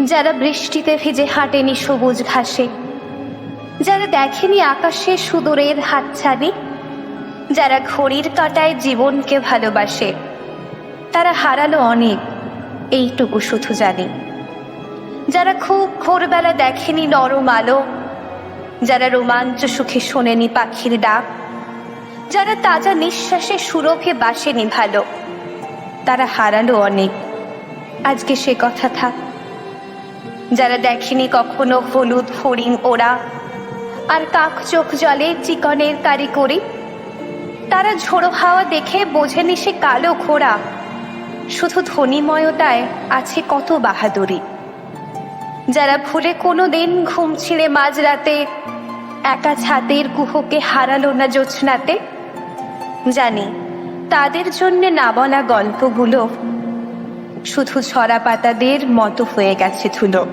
যারা বৃষ্টিতে ভিজে হাঁটেনি সবুজ ঘাসে, যারা দেখেনি আকাশে সুদূরের হাতছানি যারা ঘড়ির কাটায় জীবনকে ভালোবাসে, তারা হারালো অনেক, এইটুকু শুধু জানি। যারা খুব ভোরবেলা দেখেনি নরম আলো, যারা রোমাঞ্চ সুখে শোনেনি পাখির ডাক, যারা তাজা নিঃশ্বাসে সুরভে বাসেনি ভালো, তারা হারালো অনেক। আজকে সে কথা থাক। যারা দেখেনি কখনো হলুদ ফড়িং ওরা আর কাক চোখ জলে চিকনের কারি করি তারা ঝোড়ো হাওয়া দেখে বোঝেনি সে কালো ঘোড়া। শুধু ধ্বনিময়তায় আছে কত বাহাদুরি। যারা ভুলে কোনো দিন ঘুম ছিঁড়ে মাঝরাতে, একা ছাদের কুহকে হারালো না জোছনাতে, জানি তাদের জন্যে না বলা গল্পগুলো শুধু ছড়া পাতাদের মতো হয়ে গেছে ধুলো।